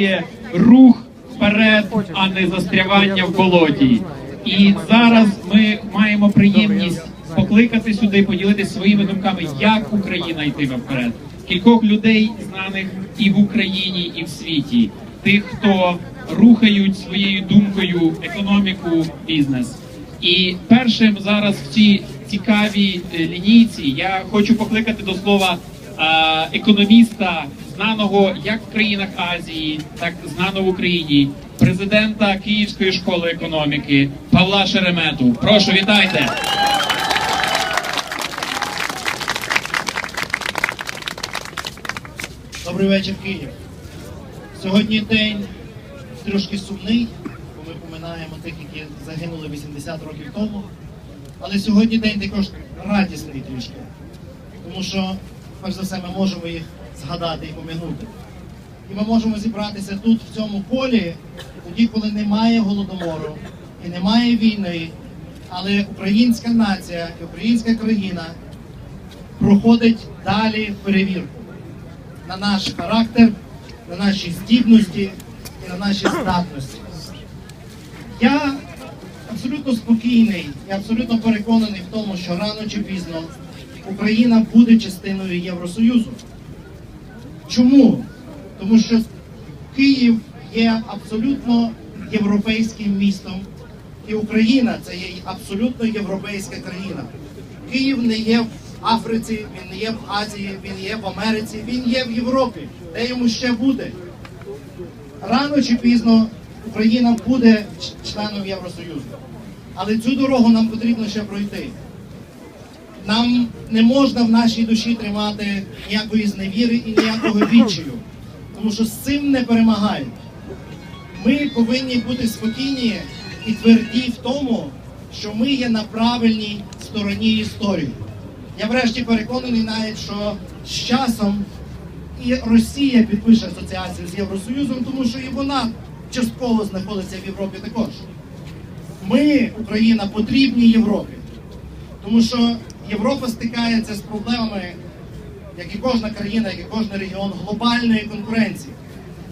є рух вперед, а не застрявання в болоті. І зараз ми маємо приємність покликати сюди, поділитися своїми думками, як Україна йтиме вперед. Кількох людей знаних і в Україні, і в світі, тих, хто рухають своєю думкою економіку, бізнес. І першим зараз в цій цікавій е, лінійці я хочу покликати до слова е, економіста, знаного як в країнах Азії, так знаного в Україні, президента Київської школи економіки Павла Шеремету. Прошу, вітайте. Добрий вечір, Київ. Сьогодні день трошки сумний, бо ми поминаємо тих, які загинули 80 років тому. Але сьогодні день також радісний трішки. Тому що, перш за все, ми можемо їх згадати і пом'янути. І ми можемо зібратися тут, в цьому полі, тоді, коли немає голодомору і немає війни, але українська нація і українська країна проходить далі перевірку на наш характер, на наші здібності і на наші здатності. Я абсолютно спокійний і абсолютно переконаний в тому, що рано чи пізно Україна буде частиною Євросоюзу. Чому? Тому що Київ є абсолютно європейським містом, і Україна це є абсолютно європейська країна. Київ не є в Африці, він не є в Азії, він є в Америці, він є в Європі. Де йому ще буде? Рано чи пізно Україна буде членом Євросоюзу. Але цю дорогу нам потрібно ще пройти. Нам не можна в нашій душі тримати ніякої зневіри і ніякого відчаю, тому що з цим не перемагають. Ми повинні бути спокійні і тверді в тому, що ми є на правильній стороні історії. Я врешті переконаний навіть, що з часом і Росія підпише асоціацію з Євросоюзом, тому що і вона частково знаходиться в Європі також. Ми, Україна, потрібні Європі, тому що Європа стикається з проблемами, як і кожна країна, як і кожен регіон, глобальної конкуренції.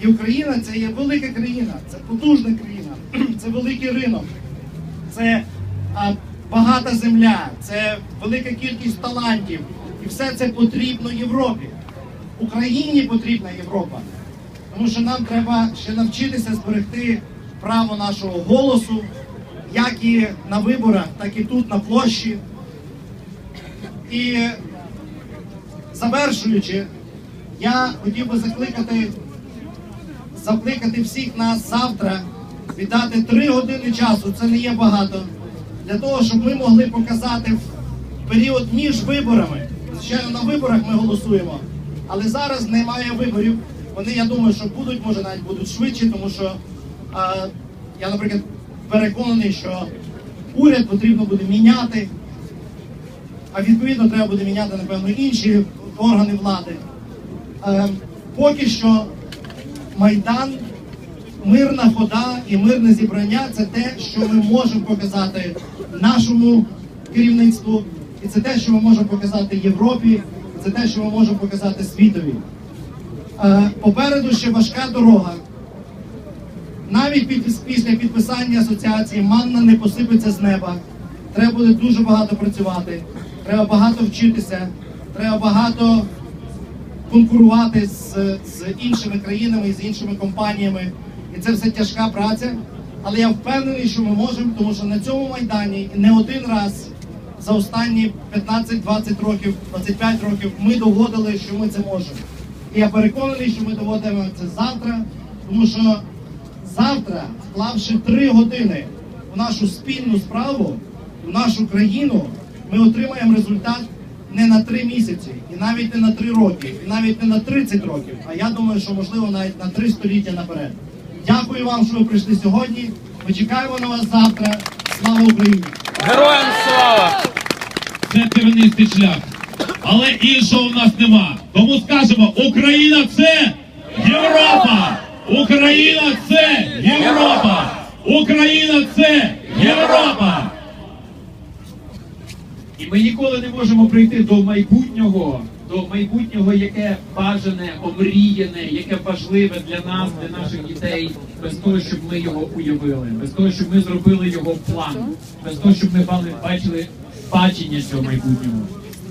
І Україна це є велика країна, це потужна країна, це великий ринок, це а, багата земля, це велика кількість талантів. І все це потрібно Європі. Україні потрібна Європа. Тому що нам треба ще навчитися зберегти право нашого голосу, як і на виборах, так і тут на площі. І завершуючи, я хотів би закликати закликати всіх нас завтра віддати три години часу, це не є багато, для того, щоб ми могли показати в період між виборами. Звичайно, на виборах ми голосуємо, але зараз немає виборів. Вони, я думаю, що будуть, може навіть будуть швидше, тому що а, я, наприклад, переконаний, що уряд потрібно буде міняти, а відповідно треба буде міняти, напевно, інші органи влади. Е, поки що Майдан, мирна хода і мирне зібрання це те, що ми можемо показати нашому керівництву, і це те, що ми можемо показати Європі, це те, що ми можемо показати світові. Е, Попереду ще важка дорога. Навіть після підписання асоціації манна не посипеться з неба. Треба буде дуже багато працювати, треба багато вчитися, треба багато конкурувати з, з іншими країнами і з іншими компаніями. І це все тяжка праця. Але я впевнений, що ми можемо, тому що на цьому майдані не один раз за останні 15-20 років, 25 років ми доводили, що ми це можемо. І я переконаний, що ми доводимо це завтра, тому що завтра, вклавши три години у нашу спільну справу, в нашу країну, ми отримаємо результат не на три місяці, і навіть не на три роки, і навіть не на 30 років. А я думаю, що можливо навіть на три століття наперед. Дякую вам, що ви прийшли сьогодні. Ми чекаємо на вас завтра. Слава Україні! Героям слава! це тернистий шлях. Але іншого в нас нема. Тому скажемо, Україна це Європа! Україна це Європа! Україна це Європа! І ми ніколи не можемо прийти до майбутнього, до майбутнього, яке бажане, омріяне, яке важливе для нас, для наших дітей, без того, щоб ми його уявили, без того, щоб ми зробили його план, без того, щоб ми бали- бачили бачення цього майбутнього.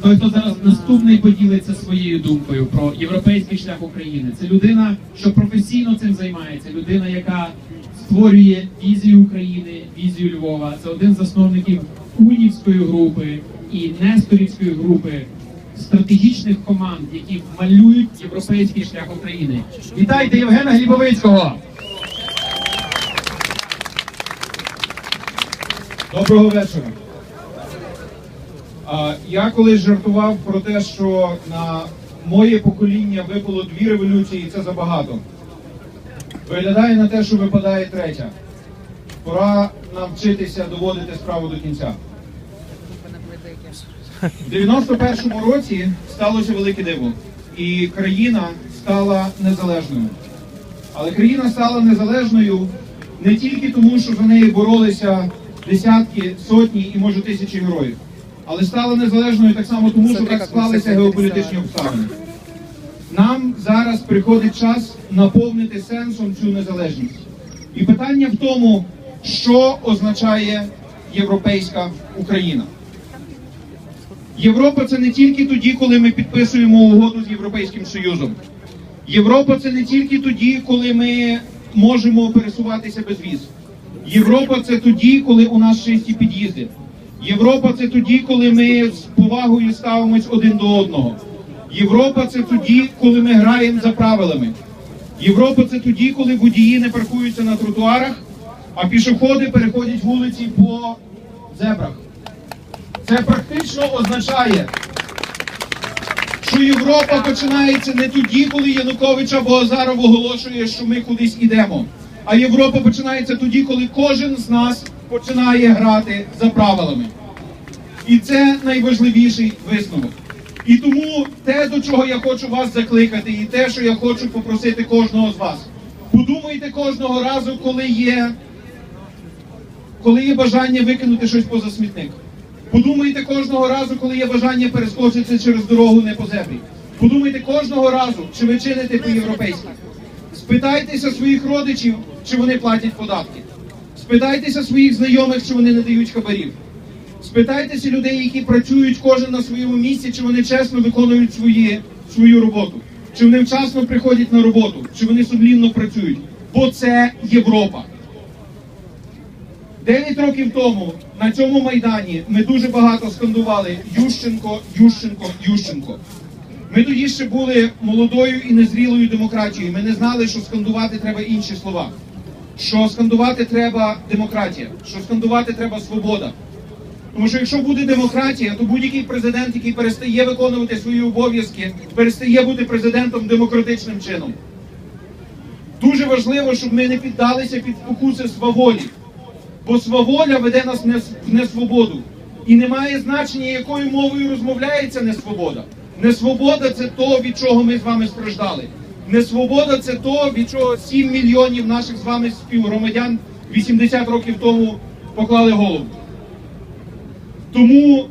Той, хто зараз наступний поділиться своєю думкою про європейський шлях України, це людина, що професійно цим займається, людина, яка створює візію України, візію Львова. Це один з засновників Унівської групи і Несторівської групи стратегічних команд, які малюють європейський шлях України. Вітайте Євгена Глібовицького! Доброго вечора. Я колись жартував про те, що на моє покоління випало дві революції, і це забагато. Виглядає на те, що випадає третя. Пора нам вчитися доводити справу до кінця. В 91-му році сталося велике диво, і країна стала незалежною. Але країна стала незалежною не тільки тому, що за неї боролися десятки, сотні і може тисячі героїв, але стала незалежною так само тому, що так склалися геополітичні обставини. Нам зараз приходить час наповнити сенсом цю незалежність. І питання в тому, що означає європейська Україна. Європа це не тільки тоді, коли ми підписуємо угоду з Європейським Союзом. Європа це не тільки тоді, коли ми можемо пересуватися без віз. Європа це тоді, коли у нас чисті під'їзди. Європа це тоді, коли ми з повагою ставимось один до одного. Європа це тоді, коли ми граємо за правилами. Європа це тоді, коли водії не паркуються на тротуарах, а пішоходи переходять вулиці по зебрах. Це практично означає, що Європа починається не тоді, коли Янукович або Азаров оголошує, що ми кудись ідемо. А Європа починається тоді, коли кожен з нас починає грати за правилами. І це найважливіший висновок. І тому те, до чого я хочу вас закликати, і те, що я хочу попросити кожного з вас, подумайте кожного разу, коли є, коли є бажання викинути щось поза смітник. Подумайте кожного разу, коли є бажання перескочити через дорогу не по зебрі. Подумайте кожного разу, чи ви чините по-європейськи. Спитайтеся своїх родичів, чи вони платять податки. Спитайтеся своїх знайомих, чи вони не дають хабарів. Спитайтеся людей, які працюють кожен на своєму місці, чи вони чесно виконують свої, свою роботу, чи вони вчасно приходять на роботу, чи вони сумлінно працюють. Бо це Європа. Дев'ять років тому на цьому майдані ми дуже багато скандували Ющенко, Ющенко, Ющенко. Ми тоді ще були молодою і незрілою демократією. Ми не знали, що скандувати треба інші слова. Що скандувати треба демократія, що скандувати треба свобода. Тому що якщо буде демократія, то будь-який президент, який перестає виконувати свої обов'язки, перестає бути президентом демократичним чином. Дуже важливо, щоб ми не піддалися під спокуси сваволі. Бо сваволя веде нас в несвободу. І не має значення, якою мовою розмовляється несвобода. Несвобода це то, від чого ми з вами страждали. Несвобода це то, від чого 7 мільйонів наших з вами співгромадян 80 років тому поклали голову. Тому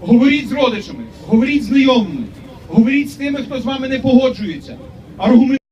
говоріть з родичами, говоріть з знайомими, говоріть з тими, хто з вами не погоджується. Аргумент